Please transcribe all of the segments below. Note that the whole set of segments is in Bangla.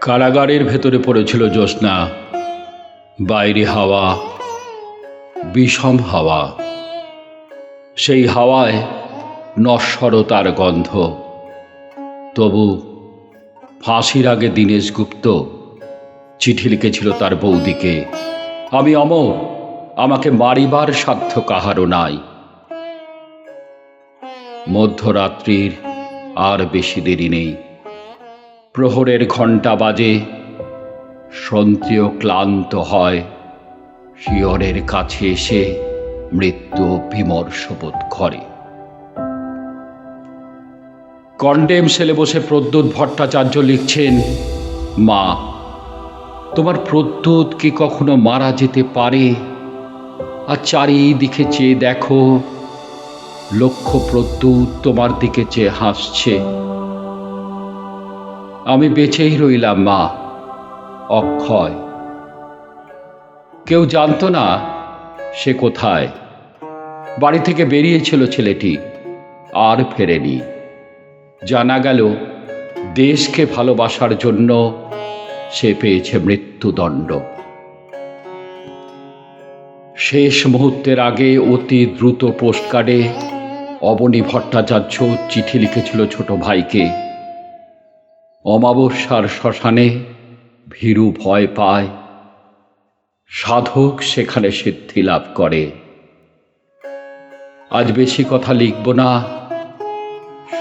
কারাগারের ভেতরে পড়েছিল জ্যোৎস্না, বাইরে হাওয়া, বিষম হাওয়া। সেই হাওয়ায় নশ্বরতার গন্ধ। তবু ফাঁসির আগে দীনেশ গুপ্ত চিঠি লিখেছিল তার বৌদিকে, আমি অমর, আমাকে মারিবার সাধ্য কাহারও নাই। মধ্যরাত্রির আর বেশি দেরি নেই। প্রহরের ঘণ্টা বাজে, সন্ত্রীয় ক্লান্ত হয়, শিয়রের কাছে এসে মৃত্যু বিমর্ষবোধ করে। কন্ডেম সেলে বসে প্রদ্যুৎ ভট্টাচার্য লিখছেন, মা, তোমার প্রদ্যুৎ কি কখনো মারা যেতে পারে? আর চারিদিকে চেয়ে দেখো লক্ষ্য প্রদ্যুৎ তোমার দিকে চেয়ে হাসছে। আমি বেঁচেই রইলাম, মা। অক্ষয়। কেউ জানতো না সে কোথায়। বাড়ি থেকে বেরিয়েছিল ছেলেটি, আর ফেরেনি। জানা গেল, দেশকে ভালোবাসার জন্য সে পেয়েছে মৃত্যুদণ্ড। শেষ মুহূর্তের আগে অতি দ্রুত পোস্টকার্ডে অবনী ভট্টাচার্য চিঠি লিখেছিল ছোট ভাইকে। অমাবস্যার শ্মশানে ভীরু ভয় পায়। সাধক সেখানে সিদ্ধি লাভ করে। আজ বেশি কথা লিখব না।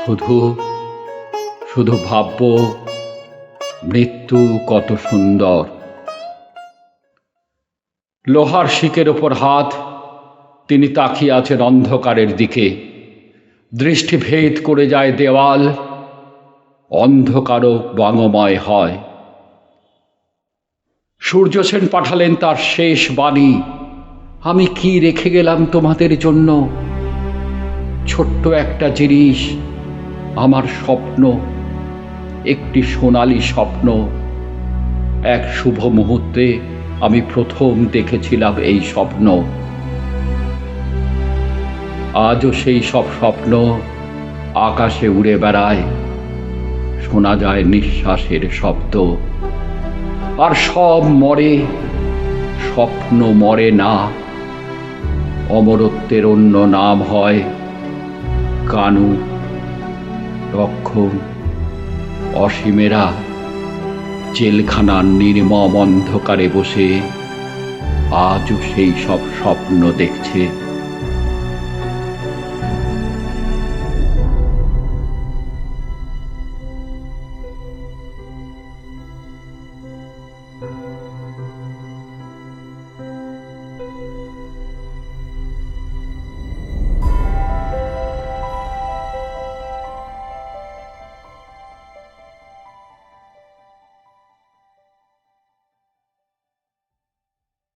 শুধু শুধু ভাবব, মৃত্যু কত সুন্দর। লোহার শিকের ওপর হাত, তিনি তাকিয়ে আছেন অন্ধকারের দিকে। দৃষ্টি ভেদ করে যায় দেওয়াল। অন্ধকারও বাঙময় হয়। সূর্য সেন পাঠালেন তার শেষ বাণী। আমি কি রেখে গেলাম তোমাদের জন্য? ছোট্ট একটা জিনিস, আমার স্বপ্ন, একটি সোনালি স্বপ্ন। এক শুভ মুহূর্তে আমি প্রথম দেখেছিলাম এই স্বপ্ন। আজও সেই সব স্বপ্ন আকাশে উড়ে বেড়ায়। শোনা যায় নিঃশ্বাসের শব্দ। আর সব মরে, স্বপ্ন মরে না। অমরত্বের অন্য নাম হয় কানু, রক্ষণ, অসীমেরা। জেলখানার নির্মম অন্ধকারে বসে আজও সেই সব স্বপ্ন দেখছে।